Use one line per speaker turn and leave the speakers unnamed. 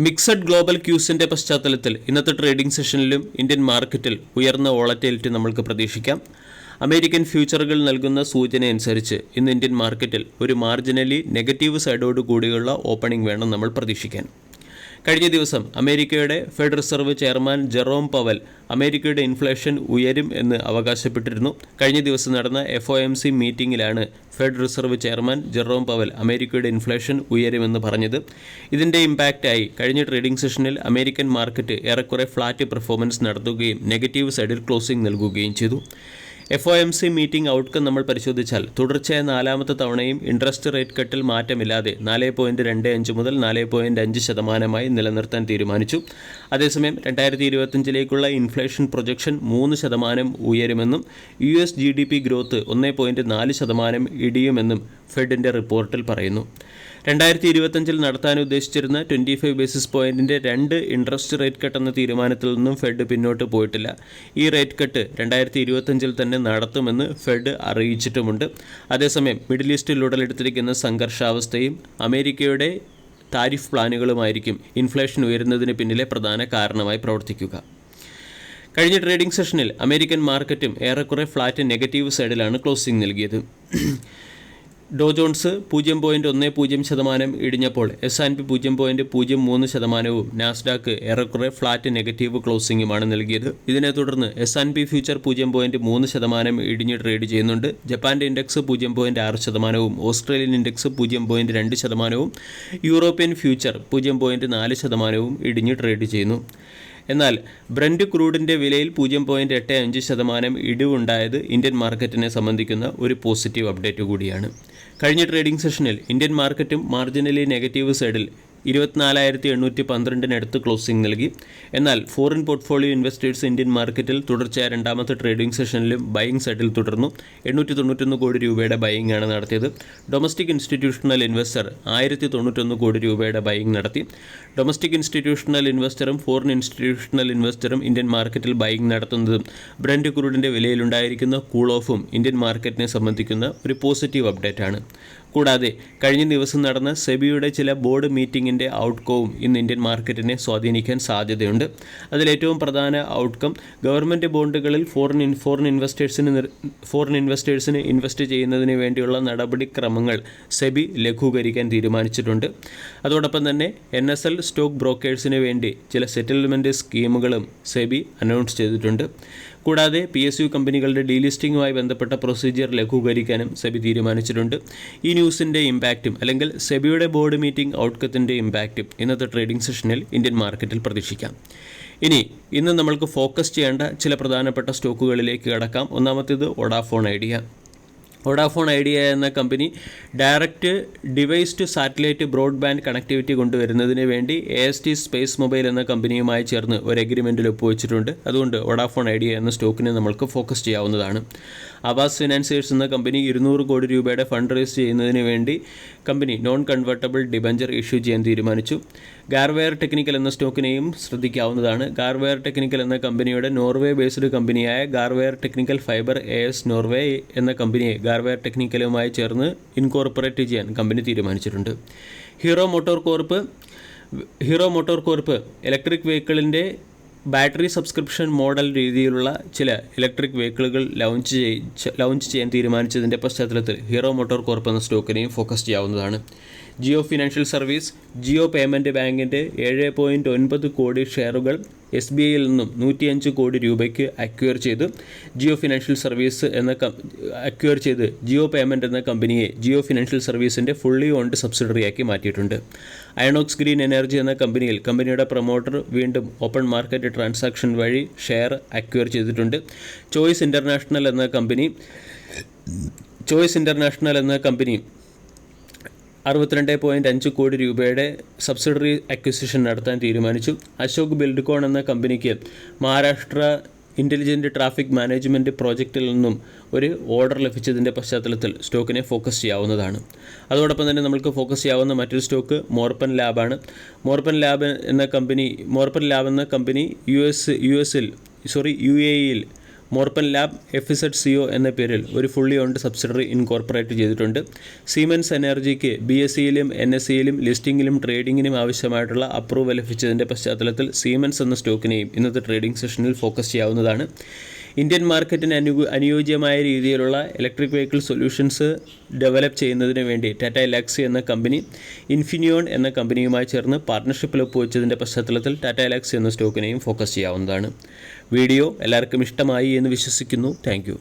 Mixed global ക്യൂസിന്റെ പശ്ചാത്തലത്തിൽ ഇന്നത്തെ trading സെഷനിലും Indian മാർക്കറ്റിൽ ഉയർന്ന വോളറ്റിലിറ്റി നമ്മൾക്ക് പ്രതീക്ഷിക്കാം. അമേരിക്കൻ ഫ്യൂച്ചറുകൾ നൽകുന്ന സൂചനയനുസരിച്ച് ഇന്ന് ഇന്ത്യൻ മാർക്കറ്റിൽ ഒരു മാർജിനലി നെഗറ്റീവ് സൈഡോട് കൂടിയുള്ള ഓപ്പണിംഗ് വേണം നമ്മൾ പ്രതീക്ഷിക്കാൻ. കഴിഞ്ഞ ദിവസം അമേരിക്കയുടെ federal reserve chairman Jerome Powell അമേരിക്കയുടെ ഇൻഫ്ലേഷൻ ഉയരും എന്ന് അവകാശപ്പെട്ടിരുന്നു. കഴിഞ്ഞ ദിവസം നടന്ന F O M C മീറ്റിംഗിലാണ് Fed reserve chairman Jerome Powell അമേരിക്കയുടെ ഇൻഫ്ലേഷൻ ഉയരുമെന്ന് പറഞ്ഞത്. ഇതിന്റെ ഇമ്പാക്റ്റായി കഴിഞ്ഞ ട്രേഡിംഗ് സെഷനിൽ അമേരിക്കൻ മാർക്കറ്റ് ഏറെക്കുറെ ഫ്ലാറ്റ് പെർഫോമൻസ് നടത്തുകയും നെഗറ്റീവ് സൈഡിൽ ക്ലോസിംഗ് നൽകുകയും ചെയ്തു. F O M C meeting outcome നമ്മൾ പരിശോധിച്ചാൽ തുടർച്ചയായ നാലാമത്തെ തവണയും ഇൻട്രസ്റ്റ് റേറ്റ് കട്ടിൽ മാറ്റമില്ലാതെ നാല് പോയിന്റ് രണ്ട് അഞ്ച് മുതൽ നാല് പോയിന്റ് അഞ്ച് ശതമാനമായി നിലനിർത്താൻ തീരുമാനിച്ചു. അതേസമയം രണ്ടായിരത്തി ഇരുപത്തഞ്ചിലേക്കുള്ള ഇൻഫ്ലേഷൻ പ്രൊജക്ഷൻ മൂന്ന് ശതമാനം ഉയരുമെന്നും U S G D P growth ഒന്ന് പോയിന്റ് നാല് ശതമാനം ഇടിയുമെന്നും ഫെഡിന്റെ റിപ്പോർട്ടിൽ പറയുന്നു. രണ്ടായിരത്തി ഇരുപത്തഞ്ചിൽ നടത്താൻ ഉദ്ദേശിച്ചിരുന്ന ട്വന്റി ഫൈവ് ബേസിസ് പോയിന്റിന്റെ രണ്ട് ഇൻട്രസ്റ്റ് റേറ്റ് കട്ട് എന്ന തീരുമാനത്തിൽ നിന്നും ഫെഡ് പിന്നോട്ട് പോയിട്ടില്ല. ഈ റേറ്റ് കട്ട് രണ്ടായിരത്തി ഇരുപത്തഞ്ചിൽ തന്നെ നടത്തുമെന്ന് ഫെഡ് അറിയിച്ചിട്ടുമുണ്ട്. അതേസമയം മിഡിൽ ഈസ്റ്റിൽ ഉടലെടുത്തിരിക്കുന്ന സംഘർഷാവസ്ഥയും അമേരിക്കയുടെ താരിഫ് പ്ലാനുകളുമായിരിക്കും ഇൻഫ്ലേഷൻ ഉയരുന്നതിന് പിന്നിലെ പ്രധാന കാരണമായി പ്രവർത്തിക്കുക. കഴിഞ്ഞ ട്രേഡിംഗ് സെഷനിൽ അമേരിക്കൻ മാർക്കറ്റും ഏറെക്കുറെ ഫ്ലാറ്റ് നെഗറ്റീവ് സൈഡിലാണ് ക്ലോസിംഗ് നൽകിയത്. ഡോ ജോൺസ് പൂജ്യം പോയിന്റ് ഒന്ന് പൂജ്യം ശതമാനം ഇടിഞ്ഞപ്പോൾ എസ് ആൻഡ് പി പൂജ്യം പോയിന്റ് പൂജ്യം മൂന്ന് ശതമാനവും നാസ്ഡാക്ക് ഏറെക്കുറെ ഫ്ലാറ്റ് നെഗറ്റീവ് ക്ലോസിംഗുമാണ് നൽകിയത്. ഇതിനെ തുടർന്ന് എസ് ആൻഡ് പി ഫ്യൂച്ചർ പൂജ്യം പോയിന്റ് മൂന്ന് ശതമാനം ഇടിഞ്ഞ് ട്രേഡ് ചെയ്യുന്നുണ്ട്. ജപ്പാന്റെ ഇൻഡെക്സ് പൂജ്യം പോയിന്റ് ആറ് ശതമാനവും ഓസ്ട്രേലിയൻ ഇൻഡെക്സ് പൂജ്യം പോയിന്റ് രണ്ട് ശതമാനവും യൂറോപ്യൻ ഫ്യൂച്ചർ പൂജ്യം പോയിന്റ് നാല് ശതമാനവും ഇടിഞ്ഞ് ട്രേഡ് ചെയ്യുന്നു. എന്നാൽ ബ്രൻഡ് ക്രൂഡിന്റെ വിലയിൽ പൂജ്യം പോയിന്റ് എട്ട് അഞ്ച് ശതമാനം ഇടിവുണ്ടായത് ഇന്ത്യൻ മാർക്കറ്റിനെ സംബന്ധിക്കുന്ന ഒരു പോസിറ്റീവ് അപ്ഡേറ്റ് കൂടിയാണ്. കഴിഞ്ഞ ട്രേഡിംഗ് സെഷനിൽ ഇന്ത്യൻ മാർക്കറ്റും മാർജിനലി നെഗറ്റീവ് സൈഡിൽ ഇരുപത്തിനാലായിരത്തി എണ്ണൂറ്റി പന്ത്രണ്ടിനടുത്ത് ക്ലോസിംഗ് നൽകി. എന്നാൽ ഫോറിൻ പോർട്ട്ഫോളിയോ ഇൻവെസ്റ്റേഴ്സ് ഇന്ത്യൻ മാർക്കറ്റിൽ തുടർച്ചയായ രണ്ടാമത്തെ ട്രേഡിംഗ് സെഷനിലും ബൈയിങ് സെറ്റിൽ തുടർന്നു. എണ്ണൂറ്റി തൊണ്ണൂറ്റൊന്ന് കോടി രൂപയുടെ ബൈയിങ് ആണ് നടത്തിയത്. ഡൊമസ്റ്റിക് ഇൻസ്റ്റിറ്റ്യൂഷണൽ ഇൻവെസ്റ്റർ ആയിരത്തി തൊണ്ണൂറ്റൊന്ന് കോടി രൂപയുടെ ബൈയിങ് നടത്തി. ഡൊമസ്റ്റിക് ഇൻസ്റ്റിറ്റ്യൂഷണൽ ഇൻവെസ്റ്ററും ഫോറിൻ ഇൻസ്റ്റിറ്റ്യൂഷണൽ ഇൻവെസ്റ്ററും ഇന്ത്യൻ മാർക്കറ്റിൽ ബൈയിങ് നടത്തുന്നതും ബ്രൻഡ് ക്രൂഡിന്റെ വിലയിലുണ്ടായിരിക്കുന്ന കൂൾ ഓഫും ഇന്ത്യൻ മാർക്കറ്റിനെ സംബന്ധിക്കുന്ന ഒരു പോസിറ്റീവ് അപ്ഡേറ്റാണ് കൂടാതെ കഴിഞ്ഞ ദിവസം നടന്ന സെബിയുടെ ചില ബോർഡ് മീറ്റിംഗിന്റെ ഔട്ട്കവും ഇന്ന് ഇന്ത്യൻ മാർക്കറ്റിനെ സ്വാധീനിക്കാൻ സാധ്യതയുണ്ട്. അതിലേറ്റവും പ്രധാന ഔട്ട്കം ഗവൺമെന്റ് ബോണ്ടുകളിൽ ഫോറിൻ ഫോറിൻ ഇൻവെസ്റ്റേഴ്സിന് ഫോറിൻ ഇൻവെസ്റ്റേഴ്സിന് ഇൻവെസ്റ്റ് ചെയ്യുന്നതിന് വേണ്ടിയുള്ള നടപടിക്രമങ്ങൾ സെബി ലഘൂകരിക്കാൻ തീരുമാനിച്ചിട്ടുണ്ട്. അതോടൊപ്പം തന്നെ എൻ എസ് എൽ സ്റ്റോക്ക് ബ്രോക്കേഴ്സിന് വേണ്ടി ചില സെറ്റിൽമെന്റ് സ്കീമുകളും സെബി അനൗൺസ് ചെയ്തിട്ടുണ്ട്. കൂടാതെ പി എസ് യു കമ്പനികളുടെ ഡീലിസ്റ്റിംഗുമായി ബന്ധപ്പെട്ട പ്രൊസീജിയർ ലഘൂകരിക്കാനും സെബി തീരുമാനിച്ചിട്ടുണ്ട്. ഈ ന്യൂസിന്റെ ഇമ്പാക്റ്റും അല്ലെങ്കിൽ സെബിയുടെ ബോർഡ് മീറ്റിംഗ് ഔട്ട്കത്തിന്റെ ഇമ്പാക്റ്റും ഇന്നത്തെ ട്രേഡിംഗ് സെഷനിൽ ഇന്ത്യൻ മാർക്കറ്റിൽ പ്രതീക്ഷിക്കാം. ഇനി ഇന്ന് നമ്മൾക്ക് ഫോക്കസ് ചെയ്യേണ്ട ചില പ്രധാനപ്പെട്ട സ്റ്റോക്കുകളിലേക്ക് കടക്കാം. ഒന്നാമത്തേത് ഒഡാഫോൺ ഐഡിയ വോഡാഫോൺ ഐഡിയ എന്ന company direct device to satellite broadband connectivity കൊണ്ടുവരുന്നതിന് വേണ്ടി A S T space mobile എന്ന കമ്പനിയുമായി ചേർന്ന് ഒരു എഗ്രിമെന്റിൽ ഒപ്പുവെച്ചിട്ടുണ്ട്. അതുകൊണ്ട് വോഡാഫോൺ ഐഡിയ എന്ന സ്റ്റോക്കിനെ നമുക്ക് ഫോക്കസ് ചെയ്യാവുന്നതാണ്. ആവാസ് ഫിനാൻസിയേഴ്സ് എന്ന കമ്പനി ഇരുന്നൂറ് കോടി രൂപയുടെ ഫണ്ട് റേസ് ചെയ്യുന്നതിന് വേണ്ടി company non convertible debenture issue ചെയ്യാൻ തീരുമാനിച്ചു. ഗാർവെയർ ടെക്നിക്കൽ എന്ന സ്റ്റോക്കിനെയും ശ്രദ്ധിക്കാവുന്നതാണ്. ഗാർവെയർ ടെക്നിക്കൽ എന്ന കമ്പനിയുടെ നോർവേ ബേസ്ഡ് കമ്പനിയായ Garware technical fibre A S Norway എന്ന കമ്പനിയെ ഗാർവെയർ ടെക്നിക്കലുമായി ചേർന്ന് ഇൻകോർപ്പറേറ്റ് ചെയ്യാൻ കമ്പനി തീരുമാനിച്ചിട്ടുണ്ട്. Hero motor corp Hero motor corp electric വെഹിക്കിളിന്റെ battery subscription model രീതിയിലുള്ള ചില ഇലക്ട്രിക് വെഹിക്കിളുകൾ ലോഞ്ച് ലോഞ്ച് ചെയ്യാൻ തീരുമാനിച്ചതിന്റെ പശ്ചാത്തലത്തിൽ ഹീറോ മോട്ടോർ കോർപ്പ് എന്ന സ്റ്റോക്കിനെയും ഫോക്കസ് ചെയ്യാവുന്നതാണ്. Jio financial service Jio payment ബാങ്കിന്റെ ഏഴ് പോയിന്റ് ഒൻപത് കോടി ഷെയറുകൾ എസ് ബി ഐയിൽ നിന്നും നൂറ്റിയഞ്ച് കോടി രൂപയ്ക്ക് അക്വയർ ചെയ്ത്. ജിയോ ഫിനാൻഷ്യൽ സർവീസ് എന്ന അക്വയർ ചെയ്ത് ജിയോ പേയ്മെന്റ് എന്ന കമ്പനിയെ ജിയോ ഫിനാൻഷ്യൽ സർവീസിന്റെ ഫുള്ളി ഓൺഡ് സബ്സിഡറിയാക്കി മാറ്റിയിട്ടുണ്ട്. അയണോക്സ് ഗ്രീൻ എനർജി എന്ന കമ്പനിയിൽ കമ്പനിയുടെ പ്രൊമോട്ടർ വീണ്ടും ഓപ്പൺ മാർക്കറ്റ് ട്രാൻസാക്ഷൻ വഴി ഷെയർ അക്വയർ ചെയ്തിട്ടുണ്ട്. ചോയ്സ് ഇന്റർനാഷണൽ എന്ന കമ്പനി ചോയ്സ് ഇന്റർനാഷണൽ എന്ന കമ്പനി അറുപത്തിരണ്ട് പോയിന്റ് അഞ്ച് കോടി രൂപയുടെ സബ്സിഡറി അക്വിസിഷൻ നടത്താൻ തീരുമാനിച്ചു. അശോക് ബിൽഡ്കോൺ എന്ന കമ്പനിക്ക് മഹാരാഷ്ട്ര ഇന്റലിജന്റ് ട്രാഫിക് മാനേജ്മെന്റ് പ്രോജക്റ്റിൽ നിന്നും ഒരു ഓർഡർ ലഭിച്ചതിന്റെ പശ്ചാത്തലത്തിൽ സ്റ്റോക്കിനെ ഫോക്കസ് ചെയ്യാവുന്നതാണ്. അതോടൊപ്പം തന്നെ നമുക്ക് ഫോക്കസ് ചെയ്യാവുന്ന മറ്റൊരു സ്റ്റോക്ക് മോർപ്പൻ ലാബാണ് മോർപ്പൻ ലാബ് എന്ന കമ്പനി മോർപ്പൻ ലാബ് എന്ന കമ്പനി യു എസ് യു എസിൽ സോറി യു എ ഇയിൽ Morepen lab F Z C O എന്ന പേരിൽ ഒരു ഫുള്ളി ഓൺഡ് സബ്സിഡറി ഇൻകോർപ്പറേറ്റ് ചെയ്തിട്ടുണ്ട്. സീമെൻസ് എനർജിക്ക് ബി എസ് സിയിലും എൻ എസ് സിയിലും ലിസ്റ്റിംഗിലും ട്രേഡിംഗിനും ആവശ്യമായിട്ടുള്ള അപ്രൂവൽ ലഭിച്ചതിന്റെ പശ്ചാത്തലത്തിൽ സീമെൻസ് എന്ന സ്റ്റോക്കിനെയും ഇന്നത്തെ ട്രേഡിംഗ് സെഷനിൽ ഫോക്കസ് ചെയ്യാവുന്നതാണ്. ഇന്ത്യൻ മാർക്കറ്റിന് അനു അനുയോജ്യമായ രീതിയിലുള്ള ഇലക്ട്രിക് വെഹിക്കിൾ സൊല്യൂഷൻസ് ഡെവലപ്പ് ചെയ്യുന്നതിന് വേണ്ടി ടാറ്റ എലാക്സി എന്ന കമ്പനി ഇൻഫിനിയോൺ എന്ന കമ്പനിയുമായി ചേർന്ന് പാർട്ണർഷിപ്പിൽ ഒപ്പുവെച്ചതിന്റെ പശ്ചാത്തലത്തിൽ ടാറ്റ എലാക്സി എന്ന സ്റ്റോക്കിനെയും ഫോക്കസ് ചെയ്യാവുന്നതാണ്. വീഡിയോ എല്ലാവർക്കും ഇഷ്ടമായി എന്ന് വിശ്വസിക്കുന്നു. താങ്ക്